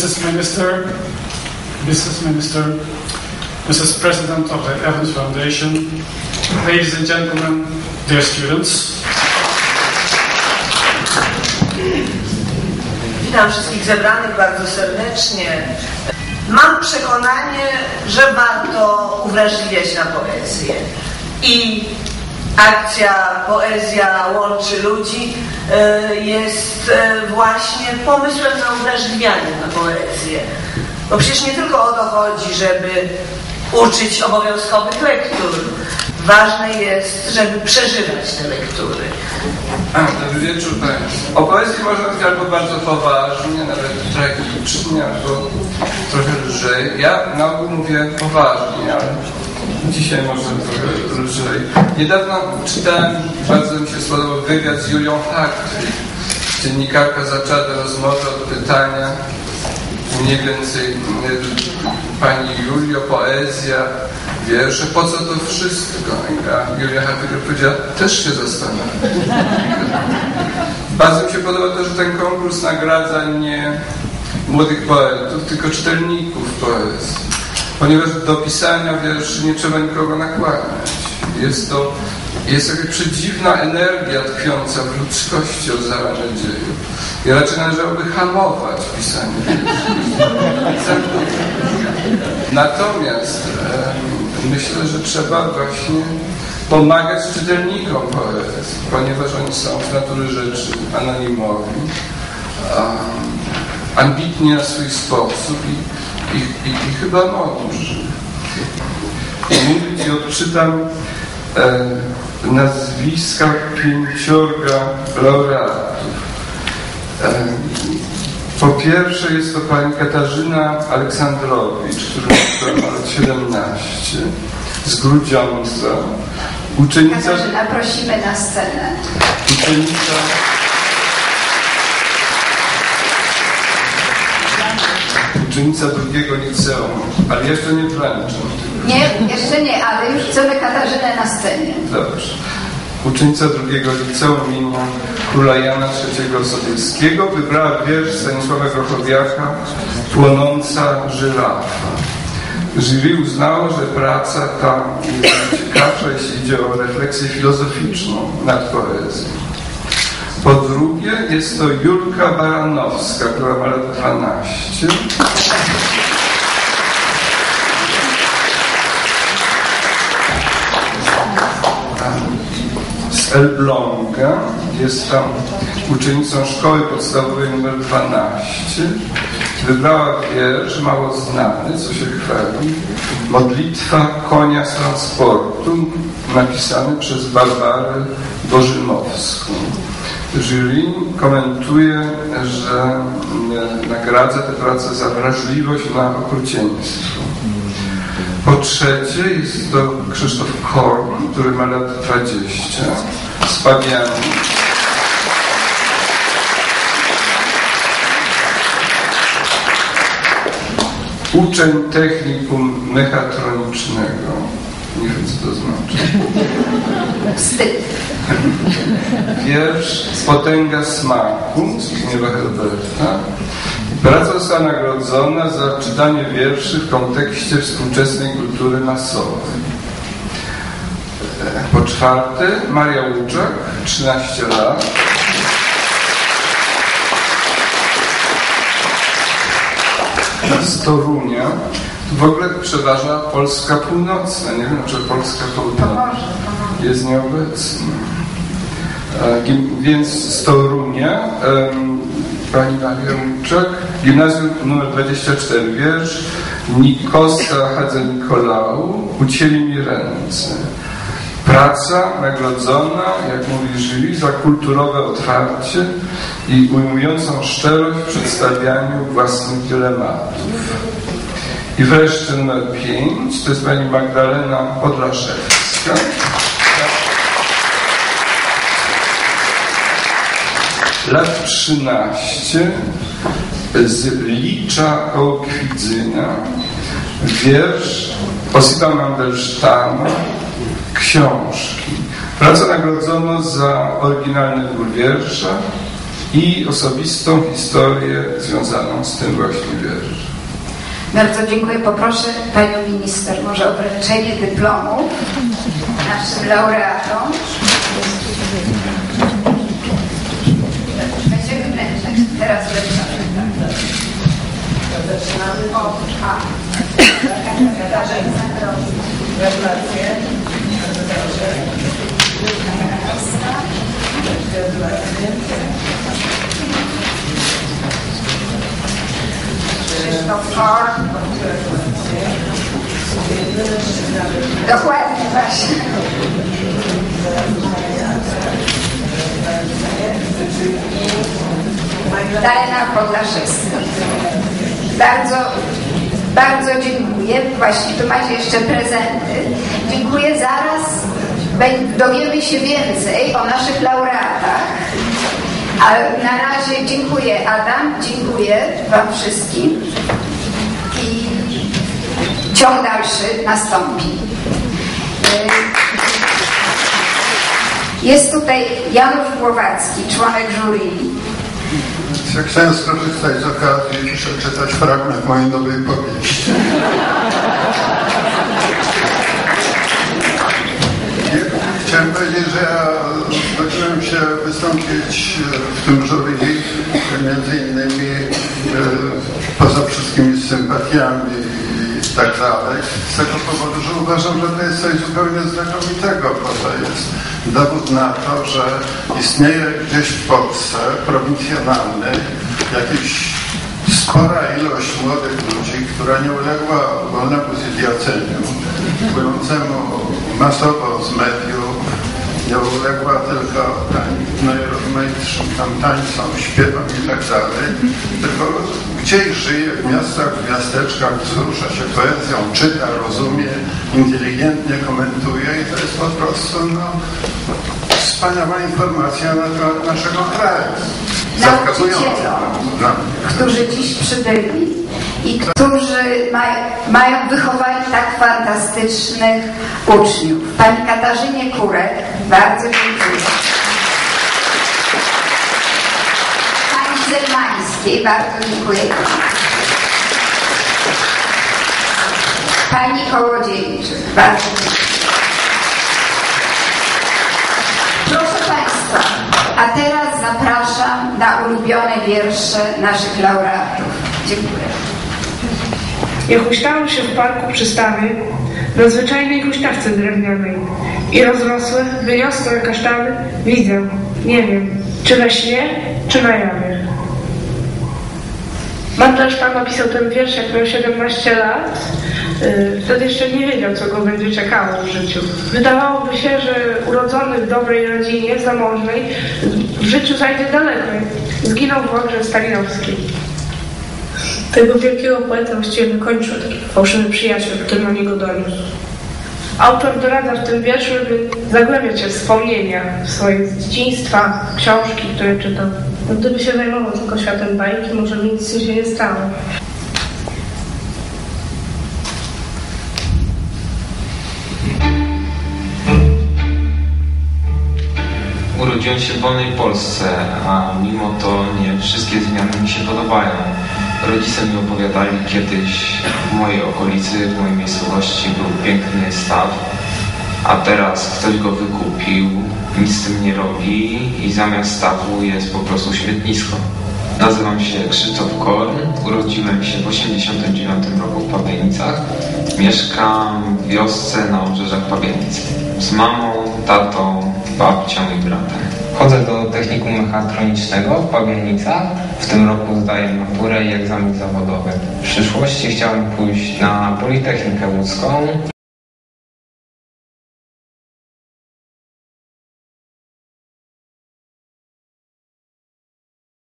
Mrs. Minister, Mrs. Minister, Mrs. President of the Evans Foundation, ladies and gentlemen, dear students. Witam wszystkich zebranych bardzo serdecznie. Mam przekonanie, że warto uwrażliwiać na poezję. I akcja Poezja łączy ludzi e, jest e, właśnie pomysłem na uwrażliwianie na poezję. Bo przecież nie tylko o to chodzi, żeby uczyć obowiązkowych lektur. Ważne jest, żeby przeżywać te lektury. Dobry wieczór Państwu. O poezji można mówić albo bardzo poważnie, nawet tragicznie, albo trochę lżej. Ja na ogół mówię poważnie, ale dzisiaj może trochę. Niedawno czytałem, bardzo mi się spodobał wywiad z Julią Hartwig. Dziennikarka zaczęła tę rozmowę od pytania mniej więcej Pani Julio, poezja, wiersze, po co to wszystko? A Julia Hartwig powiedziała, też się zastanawiam. Bardzo mi się podoba to, że ten konkurs nagradza nie młodych poetów, tylko czytelników poezji. Ponieważ do pisania wierszy nie trzeba nikogo nakłaniać. Jest to jest jakaś przedziwna energia tkwiąca w ludzkości od zarania dziejów. I raczej należałoby hamować pisanie Natomiast e, myślę, że trzeba właśnie pomagać czytelnikom poezji, ponieważ oni są z natury rzeczy anonimowi, a, ambitni na swój sposób i, i, i, i chyba mądrzy. I odczytam e, nazwiska pięciorga laureatów. E, po pierwsze jest to pani Katarzyna Aleksandrowicz, która ma lat 17, z Grudziądza. Uczennica... Katarzyna, prosimy na scenę. Uczennica... Uczennica drugiego liceum, ale jeszcze nie wręczę. Nie, jeszcze nie, ale już chcemy Katarzynę na scenie. Dobrze. Uczennica drugiego liceum imienia króla Jana III Sobieskiego wybrała wiersz Stanisława Grochowiaka Płonąca żyrafa. Jury uznało, że praca ta jest ciekawsza, jeśli idzie o refleksję filozoficzną nad poezją. Po drugie jest to Julka Baranowska, która ma lat 12. Z Elbląga jest tam uczennicą szkoły podstawowej nr 12. Wybrała wiersz mało znany, co się chwali. Modlitwa konia z transportu, napisany przez Barbarę Bożymowską. Jury komentuje, że e, nagradza tę pracę za wrażliwość na okrucieństwo. Po trzecie jest to Krzysztof Korn, który ma lat 20, z Pawianu. Uczeń technikum mechatronicznego. Nie wiem, co to znaczy. Wstyd. Wiersz Potęga smaku Zbigniewa Herberta. Praca została nagrodzona za czytanie wierszy w kontekście współczesnej kultury masowej. Po czwarte, Maria Łuczak, 13 lat. Z Torunia. W ogóle przeważa Polska Północna. Nie wiem, czy Polska Południowa jest nieobecna. E, więc z Torunia pani Maria Łuczak, gimnazjum nr 24, wiersz Nikosa Hadze Nikolału, ucięli mi ręce. Praca nagrodzona, jak mówi jury, za kulturowe otwarcie i ujmującą szczerość w przedstawianiu własnych dylematów. I wreszcie numer 5, to jest pani Magdalena Podlaszewska. Lat 13 z Licza koło wiersz Osipa Mandelsztama książki. Pracę nagrodzono za oryginalny wybór wiersza i osobistą historię związaną z tym właśnie wierszem. Bardzo dziękuję. Poproszę Panią Minister może o wręczenie dyplomu naszym laureatom. Będziemy wręczać. Teraz wręczamy. Zaczynamy. O, a. Gratulacje. Bardzo dobrze. Gratulacje. Kor. Dokładnie, właśnie. Darena Podlaszewska. Bardzo, bardzo dziękuję. Właśnie tu macie jeszcze prezenty. Dziękuję. Zaraz dowiemy się więcej o naszych laureatach. A na razie dziękuję Adam, dziękuję Wam wszystkim. Ciąg dalszy nastąpi. Y, Jest tutaj Janusz Głowacki, członek jury. Ja chciałem skorzystać z okazji i przeczytać fragment mojej nowej powieści. Chciałem powiedzieć, że ja zgodziłem się wystąpić w tym jury między innymi z tego powodu, że uważam, że to jest coś zupełnie znakomitego, bo to jest dowód na to, że istnieje gdzieś w Polsce prowincjonalny jakiś spora ilość młodych ludzi, która nie uległa wolnemu zidjaceniu, płynącemu masowo z mediów, nie uległa tylko najrozmaitszym tam tańcom, śpiewom i tak dalej, gdzieś żyje w miastach, w miasteczkach, wzrusza się poezją, czyta, rozumie, inteligentnie komentuje i to jest po prostu no, wspaniała informacja na temat naszego kraju. Nauczycielom. nam. którzy dziś przybyli i którzy maj, mają wychować tak fantastycznych uczniów. Pani Katarzynie Kurek, bardzo dziękuję. Pani Zelmańskiej, bardzo dziękuję. Pani Kołodziejczyk, bardzo dziękuję. Proszę Państwa, a teraz zapraszam na ulubione wiersze naszych laureatów. Dziękuję. Ja huśtałem się w parku przy stawie, na zwyczajnej huśtawce drewnianej i rozrosłe, wyniosłe kasztany widzę, nie wiem, czy we śnie, czy na jawie. Mandelstam napisał ten wiersz, jak miał 17 lat. Yy, Wtedy jeszcze nie wiedział, co go będzie czekało w życiu. Wydawałoby się, że urodzony w dobrej rodzinie, zamożnej, w życiu zajdzie daleko. Zginął w ogrze stalinowskiej. Tego wielkiego poeta właściwie wykończył taki fałszywy przyjaciel, który na niego doniósł. Autor doradza w tym wierszu, żeby zagłębiać się w wspomnienia swoje z dzieciństwa, książki, które czytał. No, gdyby się zajmował tylko światem bajki, może nic się nie stało. Urodziłem się w wolnej Polsce, a mimo to nie wszystkie zmiany mi się podobają. Rodzice mi opowiadali kiedyś w mojej okolicy, w mojej miejscowości był piękny staw, a teraz ktoś go wykupił, nic z tym nie robi i zamiast stawu jest po prostu śmietnisko. Nazywam się Krzysztof Korn, urodziłem się w 1989 roku w Pawienicach. Mieszkam w wiosce na obrzeżach Pawienic z mamą, tatą, babcią i bratem. Chodzę do technikum mechatronicznego w Pawienicach. W tym roku zdaję maturę i egzamin zawodowy. W przyszłości chciałem pójść na Politechnikę Łódzką.